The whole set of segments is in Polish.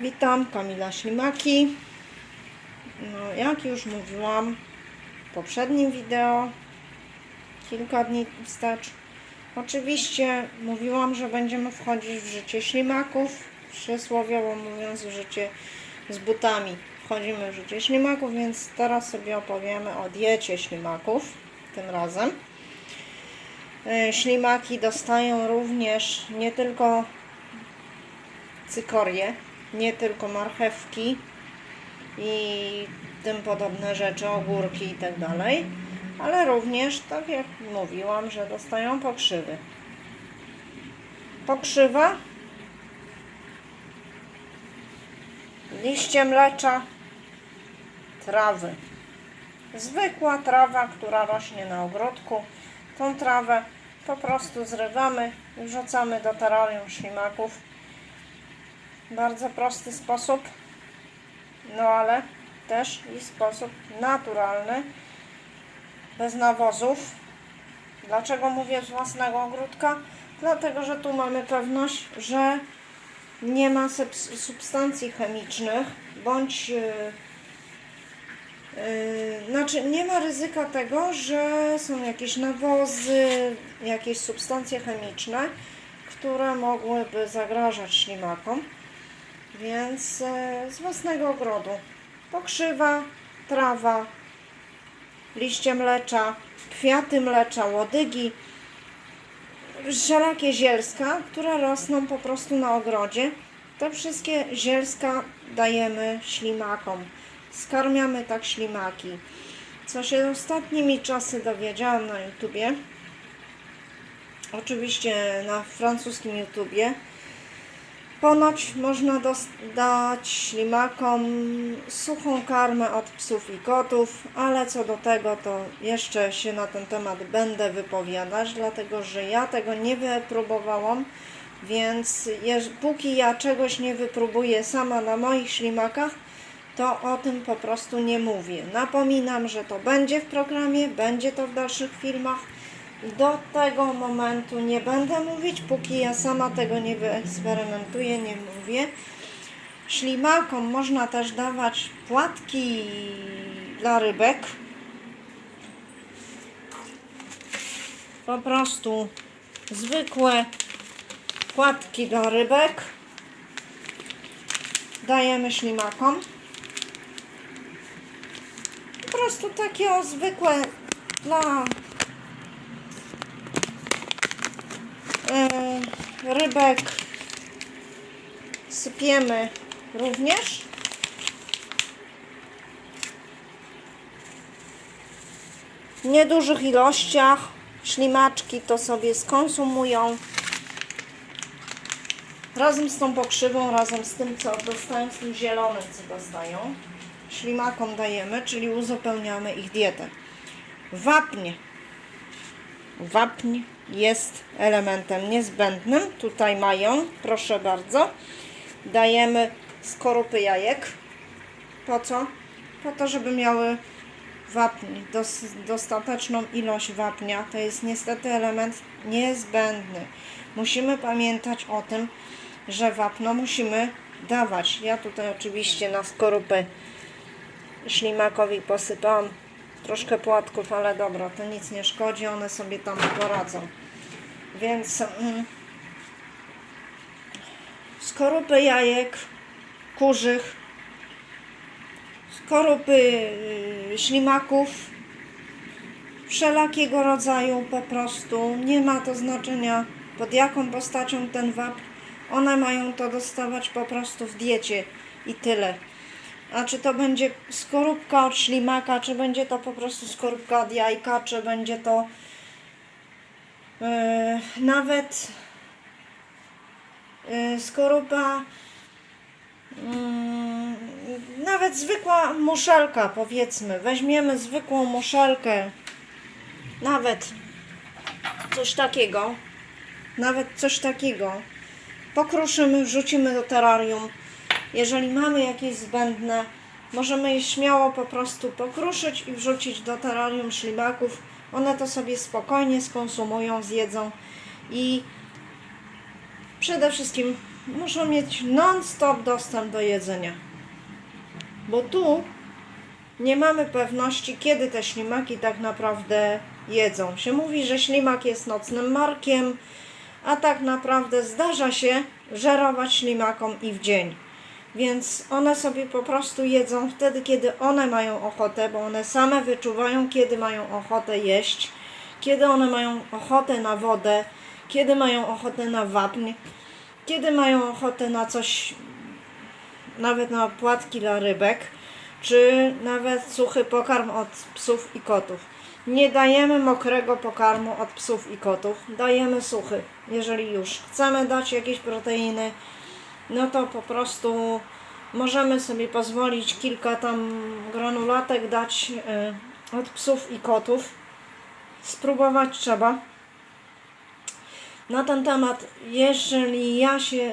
Witam, Kamila Ślimaki. No, jak już mówiłam w poprzednim wideo, kilka dni wstecz, oczywiście mówiłam, że będziemy wchodzić w życie ślimaków, przysłowiowo mówiąc w życie z butami. Wchodzimy w życie ślimaków, więc teraz sobie opowiemy o diecie ślimaków tym razem. E, Ślimaki dostają również nie tylko cykorie, nie tylko marchewki i tym podobne rzeczy, ogórki i tak dalej, ale również, tak jak mówiłam, że dostają pokrzywy. Pokrzywa, liście mlecza, trawy. Zwykła trawa, która rośnie na ogródku. Tą trawę po prostu zrywamy i wrzucamy do terrarium ślimaków. Bardzo prosty sposób, no ale też i sposób naturalny, bez nawozów. Dlaczego mówię z własnego ogródka? Dlatego, że tu mamy pewność, że nie ma subs- substancji chemicznych bądź yy, Yy, Znaczy, nie ma ryzyka tego, że są jakieś nawozy, jakieś substancje chemiczne, które mogłyby zagrażać ślimakom. Więc yy, z własnego ogrodu pokrzywa, trawa, liście mlecza, kwiaty mlecza, łodygi, wszelakie zielska, które rosną po prostu na ogrodzie. Te wszystkie zielska dajemy ślimakom. Skarmiamy tak ślimaki. Co się ostatnimi czasy dowiedziałam na YouTubie, oczywiście na francuskim YouTubie, ponoć można dać ślimakom suchą karmę od psów i kotów, ale co do tego to jeszcze się na ten temat będę wypowiadać, dlatego że ja tego nie wypróbowałam, więc póki ja czegoś nie wypróbuję sama na moich ślimakach, to o tym po prostu nie mówię. Napominam, że to będzie w programie, będzie to w dalszych filmach. Do tego momentu nie będę mówić, póki ja sama tego nie wyeksperymentuję, nie mówię. Ślimakom można też dawać płatki dla rybek. Po prostu zwykłe płatki dla rybek dajemy ślimakom. Po prostu takie o zwykłe dla rybek sypiemy również. W niedużych ilościach ślimaczki to sobie skonsumują razem z tą pokrzywą, razem z tym co dostają, z tym zielonym co dostają ślimakom dajemy, czyli uzupełniamy ich dietę. Wapń. Wapń jest elementem niezbędnym. Tutaj mają, proszę bardzo. Dajemy skorupy jajek. Po co? Po to, żeby miały wapń, dos, dostateczną ilość wapnia. To jest niestety element niezbędny. Musimy pamiętać o tym, że wapno musimy dawać. Ja tutaj oczywiście na skorupy ślimakowi posypałam troszkę płatków, ale dobra, to nic nie szkodzi, one sobie tam poradzą. Więc mm, skorupy jajek kurzych, skorupy y, ślimaków, wszelakiego rodzaju po prostu. Nie ma to znaczenia pod jaką postacią ten wapń. One mają to dostawać po prostu w diecie i tyle. A czy to będzie skorupka od ślimaka, czy będzie to po prostu skorupka od jajka, czy będzie to yy, nawet yy, skorupa, yy, nawet zwykła muszelka, powiedzmy. Weźmiemy zwykłą muszelkę, nawet coś takiego, nawet coś takiego, pokruszymy, wrzucimy do terrarium. Jeżeli mamy jakieś zbędne, możemy je śmiało po prostu pokruszyć i wrzucić do terrarium ślimaków. One to sobie spokojnie skonsumują, zjedzą i przede wszystkim muszą mieć non-stop dostęp do jedzenia. Bo tu nie mamy pewności, kiedy te ślimaki tak naprawdę jedzą. Się mówi, że ślimak jest nocnym markiem, a tak naprawdę zdarza się żerować ślimakom i w dzień. Więc one sobie po prostu jedzą wtedy, kiedy one mają ochotę, bo one same wyczuwają, kiedy mają ochotę jeść, kiedy one mają ochotę na wodę, kiedy mają ochotę na wapń, kiedy mają ochotę na coś, nawet na płatki dla rybek, czy nawet suchy pokarm od psów i kotów. Nie dajemy mokrego pokarmu od psów i kotów, dajemy suchy. Jeżeli już chcemy dać jakieś proteiny, no to po prostu możemy sobie pozwolić kilka tam granulatek dać y, od psów i kotów. Spróbować trzeba. Na ten temat, jeżeli ja się,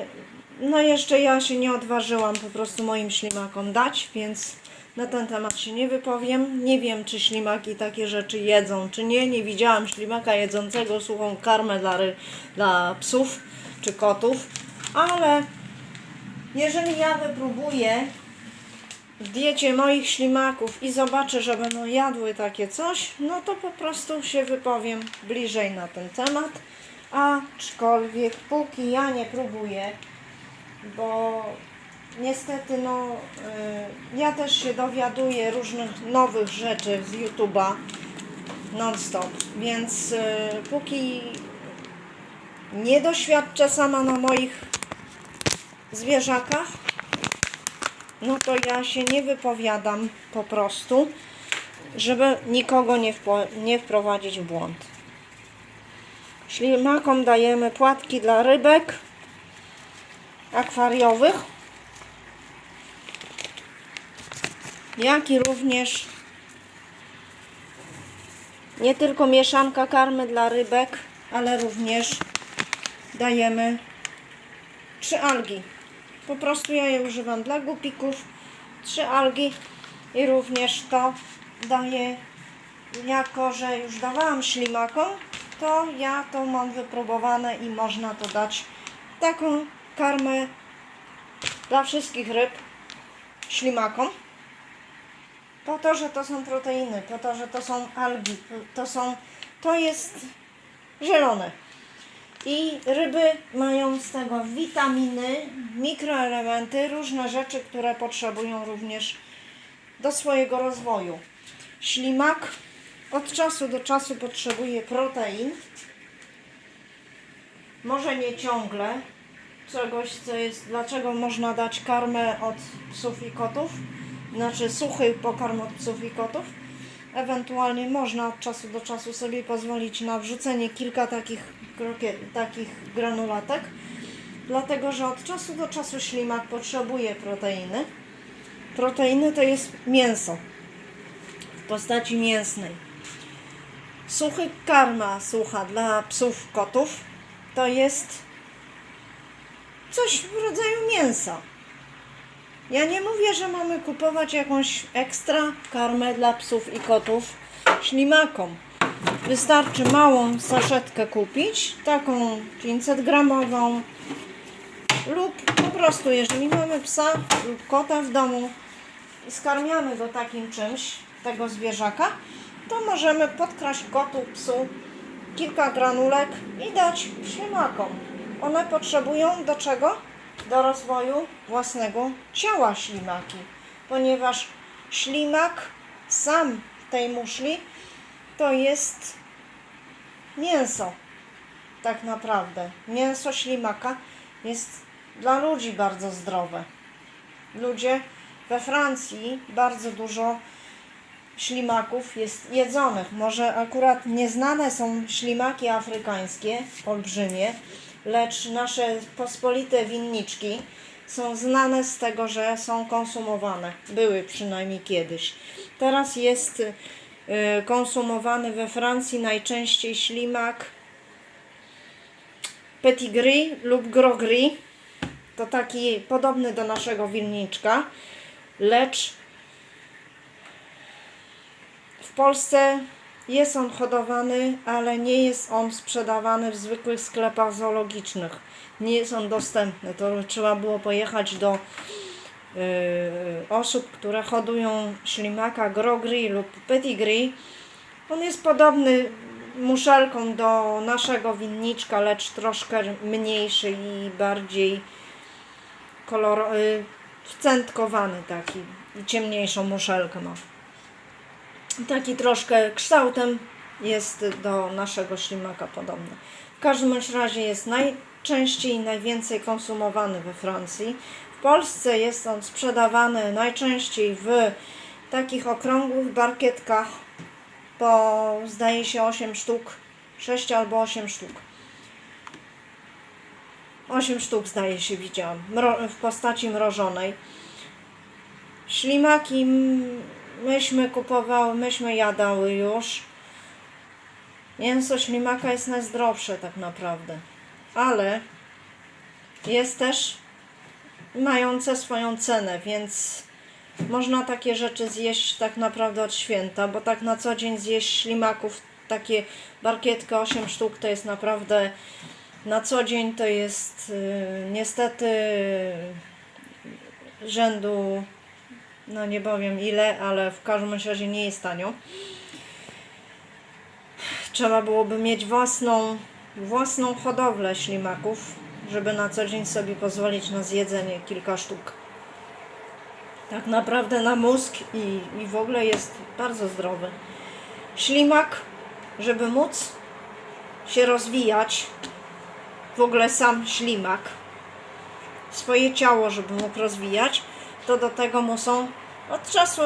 no jeszcze ja się nie odważyłam po prostu moim ślimakom dać, więc na ten temat się nie wypowiem. Nie wiem, czy ślimaki takie rzeczy jedzą, czy nie. Nie widziałam ślimaka jedzącego suchą karmę dla, dla psów czy kotów, ale jeżeli ja wypróbuję w diecie moich ślimaków i zobaczę, że będą jadły takie coś, no to po prostu się wypowiem bliżej na ten temat. Aczkolwiek póki ja nie próbuję, bo niestety no y, ja też się dowiaduję różnych nowych rzeczy z YouTube'a non-stop, więc y, póki nie doświadczę sama na moich zwierzakach, no to ja się nie wypowiadam po prostu, żeby nikogo nie, nie wprowadzić w błąd. Ślimakom dajemy płatki dla rybek akwariowych, jak i również nie tylko mieszanka karmy dla rybek, ale również dajemy trzy algi. Po prostu ja je używam dla gupików. Trzy algi i również to daję, jako że już dawałam ślimakom, to ja to mam wypróbowane i można to dać taką karmę dla wszystkich ryb ślimakom. Po to, że to są proteiny, po to, że to są algi, to są, to jest zielone. I ryby mają z tego witaminy, mikroelementy, różne rzeczy, które potrzebują również do swojego rozwoju. Ślimak od czasu do czasu potrzebuje protein. Może nie ciągle. Czegoś, co jest, dlaczego można dać karmę od psów i kotów, znaczy suchy pokarm od psów i kotów. Ewentualnie można od czasu do czasu sobie pozwolić na wrzucenie kilka takich, krokie, takich granulatek, dlatego że od czasu do czasu ślimak potrzebuje proteiny. Proteiny to jest mięso w postaci mięsnej. Suchy karma sucha dla psów, kotów to jest coś w rodzaju mięsa. Ja nie mówię, że mamy kupować jakąś ekstra karmę dla psów i kotów ślimakom. Wystarczy małą saszetkę kupić, taką 500 gramową lub po prostu jeżeli mamy psa lub kota w domu i skarmiamy go takim czymś, tego zwierzaka, to możemy podkraść kotu, psu kilka granulek i dać ślimakom. One potrzebują do czego? Do rozwoju własnego ciała ślimaki, ponieważ ślimak sam w tej muszli to jest mięso, tak naprawdę. Mięso ślimaka jest dla ludzi bardzo zdrowe. Ludzie we Francji bardzo dużo ślimaków jest jedzonych. Może akurat nieznane są ślimaki afrykańskie, olbrzymie, lecz nasze pospolite winniczki są znane z tego, że są konsumowane. Były przynajmniej kiedyś. Teraz jest konsumowany we Francji najczęściej ślimak petit gris lub gros gris. To taki podobny do naszego wilniczka, lecz w Polsce jest on hodowany, ale nie jest on sprzedawany w zwykłych sklepach zoologicznych. nie jest on dostępny. To trzeba było pojechać do osób, które hodują ślimaka grogri lub pedigree. On jest podobny muszelką do naszego winniczka, lecz troszkę mniejszy i bardziej kolor, y, wcętkowany taki i ciemniejszą muszelkę ma. Taki troszkę kształtem jest do naszego ślimaka podobny. W każdym razie jest najczęściej i najwięcej konsumowany we Francji. W Polsce jest on sprzedawany najczęściej w takich okrągłych barkietkach po zdaje się 8 sztuk, 6 albo 8 sztuk. 8 sztuk zdaje się widziałam w postaci mrożonej. Ślimaki myśmy kupowały, myśmy jadały już. Mięso ślimaka jest najzdrowsze tak naprawdę, ale jest też mające swoją cenę, więc można takie rzeczy zjeść tak naprawdę od święta, bo tak na co dzień zjeść ślimaków, takie barkietkę 8 sztuk to jest naprawdę na co dzień to jest y, niestety rzędu no nie powiem ile, ale w każdym razie nie jest tanio. Trzeba byłoby mieć własną, własną hodowlę ślimaków, żeby na co dzień sobie pozwolić na zjedzenie kilka sztuk. Tak naprawdę na mózg i, i w ogóle jest bardzo zdrowy. Ślimak, żeby móc się rozwijać, w ogóle sam ślimak, swoje ciało, żeby mógł rozwijać, to do tego mu są od czasu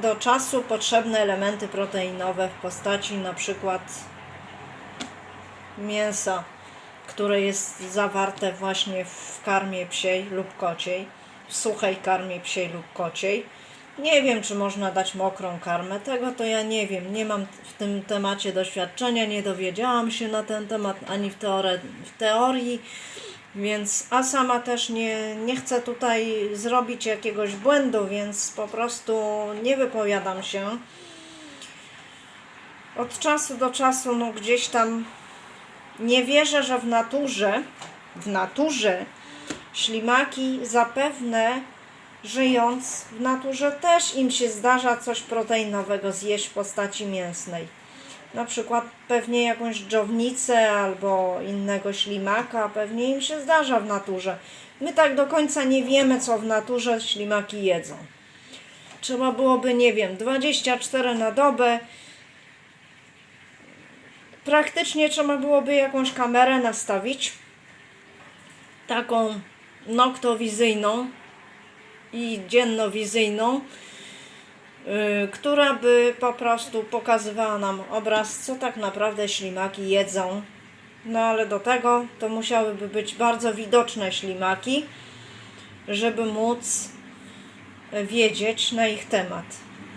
do czasu potrzebne elementy proteinowe w postaci na przykład mięsa, które jest zawarte właśnie w karmie psiej lub kociej, w suchej karmie psiej lub kociej. Nie wiem, czy można dać mokrą karmę, tego to ja nie wiem. Nie mam w tym temacie doświadczenia, nie dowiedziałam się na ten temat ani w, teore- w teorii, więc a sama też nie, nie chcę tutaj zrobić jakiegoś błędu, więc po prostu nie wypowiadam się. Od czasu do czasu, no gdzieś tam nie wierzę, że w naturze, w naturze ślimaki zapewne żyjąc w naturze też im się zdarza coś proteinowego zjeść w postaci mięsnej. Na przykład pewnie jakąś dżownicę albo innego ślimaka, pewnie im się zdarza w naturze. My tak do końca nie wiemy, co w naturze ślimaki jedzą. Trzeba byłoby, nie wiem, 24 na dobę. Praktycznie trzeba byłoby jakąś kamerę nastawić, taką noktowizyjną i dziennowizyjną, yy, która by po prostu pokazywała nam obraz, co tak naprawdę ślimaki jedzą. No ale do tego to musiałyby być bardzo widoczne ślimaki, żeby móc wiedzieć na ich temat.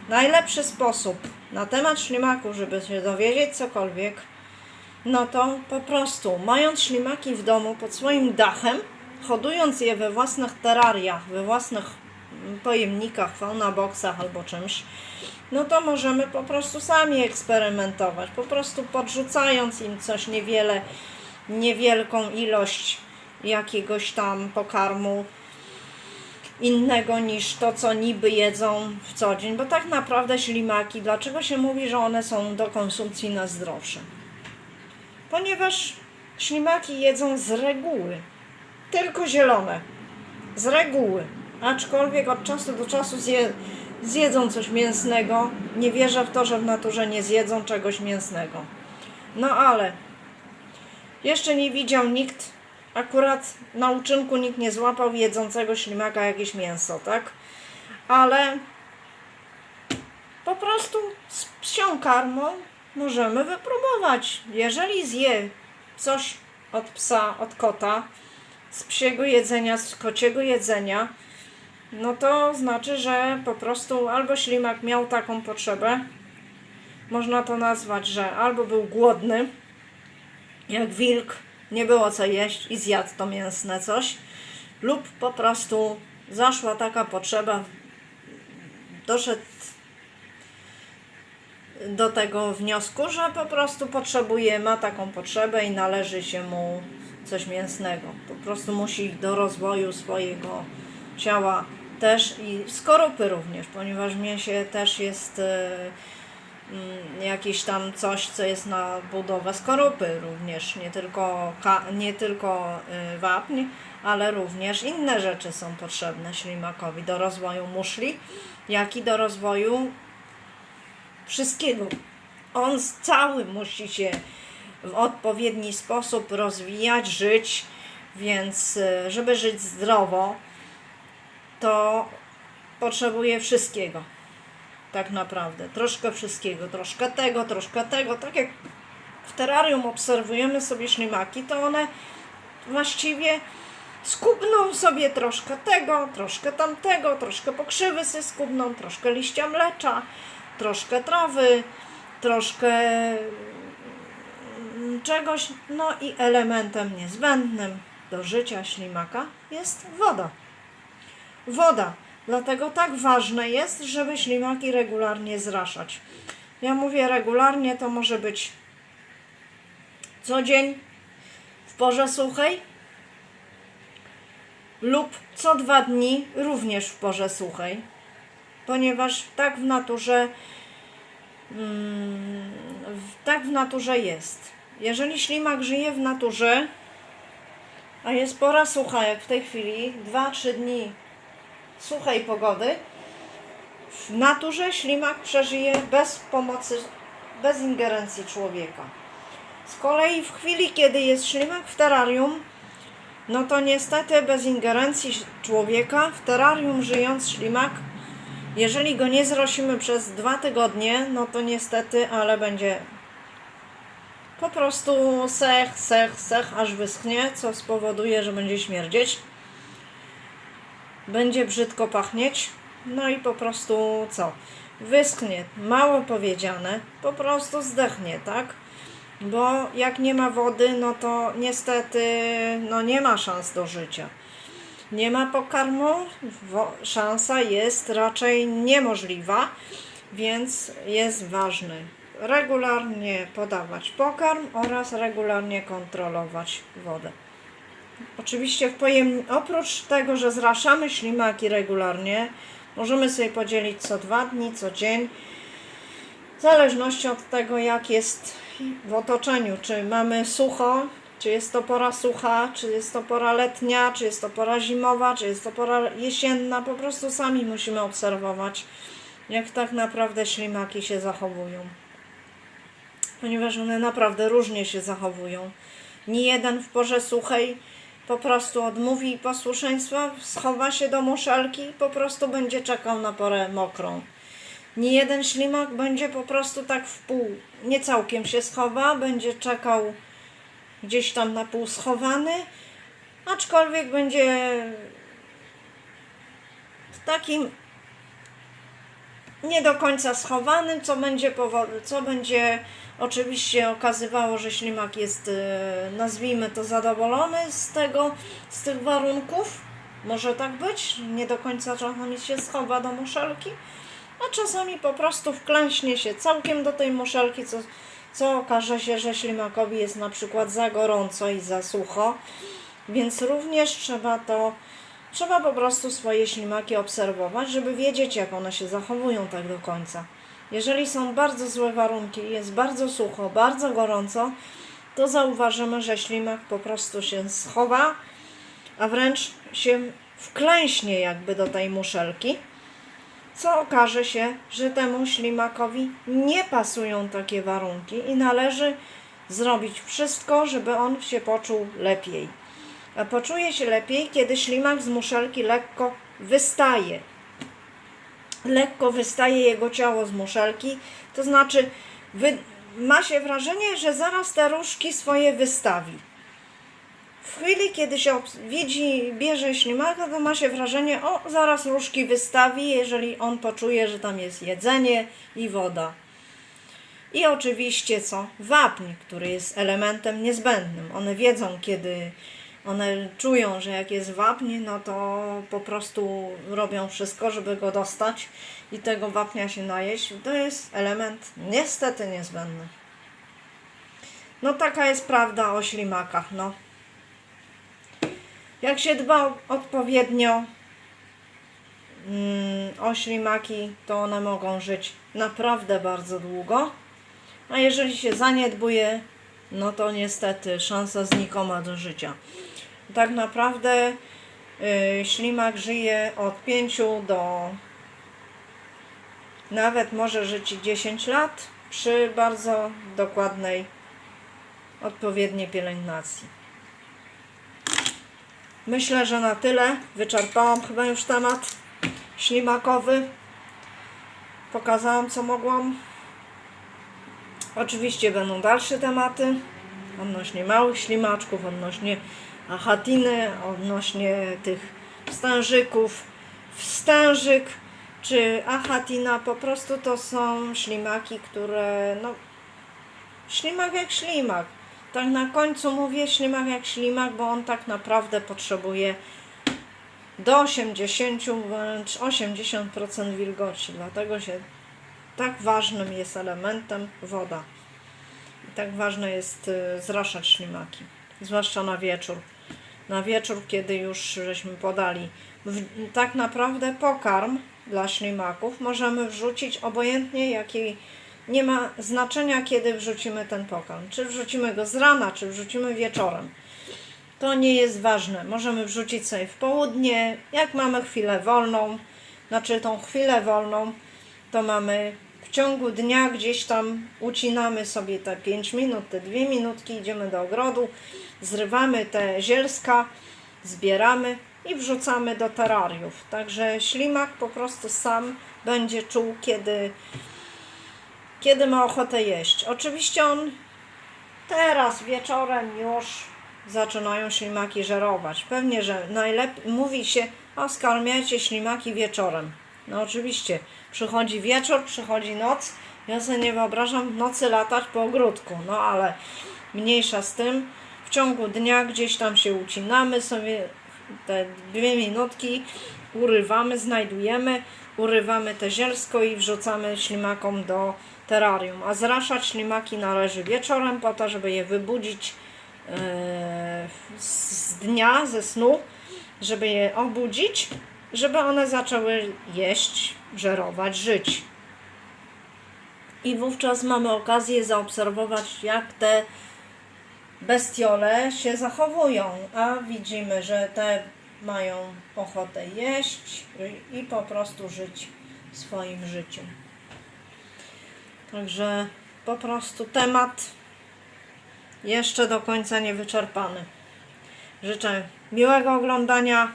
Najlepszy sposób na temat ślimaków, żeby się dowiedzieć cokolwiek, no to po prostu mając ślimaki w domu pod swoim dachem, hodując je we własnych terrariach, we własnych mm, pojemnikach, fauna boxach albo czymś, no to możemy po prostu sami eksperymentować, po prostu podrzucając im coś niewiele, niewielką ilość jakiegoś tam pokarmu innego niż to, co niby jedzą w co dzień, bo tak naprawdę ślimaki, dlaczego się mówi, że one są do konsumpcji na zdrowsze? Ponieważ ślimaki jedzą z reguły tylko zielone. Z reguły. Aczkolwiek od czasu do czasu zje, zjedzą coś mięsnego. Nie wierzę w to, że w naturze nie zjedzą czegoś mięsnego. No ale jeszcze nie widział nikt, akurat na uczynku nikt nie złapał jedzącego ślimaka jakieś mięso, tak? Ale po prostu z psią karmą możemy wypróbować. Jeżeli zje coś od psa, od kota, z psiego jedzenia, z kociego jedzenia, no to znaczy, że po prostu albo ślimak miał taką potrzebę, można to nazwać, że albo był głodny, jak wilk, nie było co jeść i zjadł to mięsne coś, lub po prostu zaszła taka potrzeba, doszedł do tego wniosku, że po prostu potrzebuje, ma taką potrzebę i należy się mu coś mięsnego. Po prostu musi do rozwoju swojego ciała też i skorupy również, ponieważ w mięsie też jest e, mm, jakieś tam coś, co jest na budowę skorupy również, nie tylko, nie tylko y, wapń, ale również inne rzeczy są potrzebne ślimakowi do rozwoju muszli, jak i do rozwoju wszystkiego. On cały musi się w odpowiedni sposób rozwijać, żyć, więc y, żeby żyć zdrowo, to potrzebuje wszystkiego. Tak naprawdę. Troszkę wszystkiego. Troszkę tego, troszkę tego. Tak jak w terrarium obserwujemy sobie ślimaki, to one właściwie skubną sobie troszkę tego, troszkę tamtego, troszkę pokrzywy sobie skubną, troszkę liścia mlecza, troszkę trawy, troszkę mm, czegoś. No i elementem niezbędnym do życia ślimaka jest woda. Woda. Dlatego tak ważne jest, żeby ślimaki regularnie zraszać. Ja mówię regularnie, to może być co dzień w porze suchej lub co dwa dni również w porze suchej, ponieważ tak w naturze mm, tak w naturze jest. Jeżeli ślimak żyje w naturze, a jest pora sucha, jak w tej chwili, 2-3 dni suchej pogody, w naturze ślimak przeżyje bez pomocy, bez ingerencji człowieka. Z kolei w chwili, kiedy jest ślimak w terrarium, no to niestety bez ingerencji człowieka w terrarium żyjąc ślimak, jeżeli go nie zrosimy przez dwa tygodnie, no to niestety, ale będzie po prostu sech, sech, sech, aż wyschnie, co spowoduje, że będzie śmierdzieć będzie brzydko pachnieć, no i po prostu co? Wyschnie, mało powiedziane, po prostu zdechnie, tak? Bo jak nie ma wody, no to niestety no nie ma szans do życia. Nie ma pokarmu, szansa jest raczej niemożliwa, więc jest ważny regularnie podawać pokarm oraz regularnie kontrolować wodę. Oczywiście w pojem... oprócz tego, że zraszamy ślimaki regularnie, możemy sobie podzielić co dwa dni, co dzień, w zależności od tego, jak jest w otoczeniu. Czy mamy sucho, czy jest to pora sucha, czy jest to pora letnia, czy jest to pora zimowa, czy jest to pora jesienna. Po prostu sami musimy obserwować, jak tak naprawdę ślimaki się zachowują. Ponieważ one naprawdę różnie się zachowują. Nie jeden w porze suchej po prostu odmówi posłuszeństwa, schowa się do muszelki i po prostu będzie czekał na porę mokrą. Nie jeden ślimak będzie po prostu tak w pół, nie całkiem się schowa, będzie czekał gdzieś tam na pół schowany, aczkolwiek będzie w takim nie do końca schowanym, co będzie, co będzie oczywiście okazywało, że ślimak jest, e, nazwijmy to, zadowolony z tego, z tych warunków. Może tak być, nie do końca czasami się schowa do muszelki, a czasami po prostu wklęśnie się całkiem do tej muszelki, co, co okaże się, że ślimakowi jest na przykład za gorąco i za sucho, więc również trzeba to Trzeba po prostu swoje ślimaki obserwować, żeby wiedzieć, jak one się zachowują tak do końca. Jeżeli są bardzo złe warunki, jest bardzo sucho, bardzo gorąco, to zauważymy, że ślimak po prostu się schowa, a wręcz się wklęśnie jakby do tej muszelki, co okaże się, że temu ślimakowi nie pasują takie warunki i należy zrobić wszystko, żeby on się poczuł lepiej. A poczuje się lepiej, kiedy ślimak z muszelki lekko wystaje. Lekko wystaje jego ciało z muszelki, to znaczy wy, ma się wrażenie, że zaraz te różki swoje wystawi. W chwili, kiedy się widzi, bierze ślimaka, to ma się wrażenie, o, zaraz różki wystawi, jeżeli on poczuje, że tam jest jedzenie i woda. I oczywiście co? Wapń, który jest elementem niezbędnym. One wiedzą, kiedy one czują, że jak jest wapń, no to po prostu robią wszystko, żeby go dostać i tego wapnia się najeść. To jest element niestety niezbędny. No taka jest prawda o ślimakach, no. Jak się dba odpowiednio mm, o ślimaki, to one mogą żyć naprawdę bardzo długo. A jeżeli się zaniedbuje, no to niestety szansa znikoma do życia. Tak naprawdę y, ślimak żyje od 5 do nawet może żyć i 10 lat przy bardzo dokładnej, odpowiedniej pielęgnacji. Myślę, że na tyle. Wyczerpałam chyba już temat ślimakowy. Pokazałam, co mogłam. Oczywiście będą dalsze tematy odnośnie małych ślimaczków, odnośnie achatiny, odnośnie tych wstężyków. Wstężyk czy achatina po prostu to są ślimaki, które no ślimak jak ślimak. Tak na końcu mówię ślimak jak ślimak, bo on tak naprawdę potrzebuje do 80 wręcz 80% wilgoci. Dlatego się tak ważnym jest elementem woda. I tak ważne jest y, zraszać ślimaki, zwłaszcza na wieczór. Na wieczór, kiedy już żeśmy podali. Tak naprawdę pokarm dla ślimaków możemy wrzucić obojętnie jaki nie ma znaczenia, kiedy wrzucimy ten pokarm. Czy wrzucimy go z rana, czy wrzucimy wieczorem. To nie jest ważne. Możemy wrzucić sobie w południe, jak mamy chwilę wolną, znaczy tą chwilę wolną, to mamy w ciągu dnia gdzieś tam ucinamy sobie te 5 minut, te 2 minutki, idziemy do ogrodu, zrywamy te zielska, zbieramy i wrzucamy do terrariów. Także ślimak po prostu sam będzie czuł, kiedy, kiedy ma ochotę jeść. Oczywiście on teraz wieczorem już zaczynają ślimaki żerować. Pewnie, że najlepiej mówi się, a skarmiajcie ślimaki wieczorem. No oczywiście, przychodzi wieczór, przychodzi noc. Ja sobie nie wyobrażam w nocy latać po ogródku, no ale mniejsza z tym. W ciągu dnia gdzieś tam się ucinamy sobie te dwie minutki, urywamy, znajdujemy, urywamy te zielsko i wrzucamy ślimakom do terrarium. A zraszać ślimaki należy wieczorem po to, żeby je wybudzić e, z dnia, ze snu, żeby je obudzić, żeby one zaczęły jeść, żerować, żyć. I wówczas mamy okazję zaobserwować, jak te bestiole się zachowują, a widzimy, że te mają ochotę jeść i po prostu żyć swoim życiem. Także po prostu temat jeszcze do końca nie wyczerpany. Życzę miłego oglądania.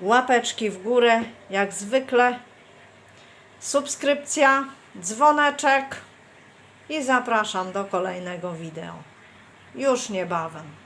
Łapeczki w górę, jak zwykle. Subskrypcja, dzwoneczek i zapraszam do kolejnego wideo. Już niebawem.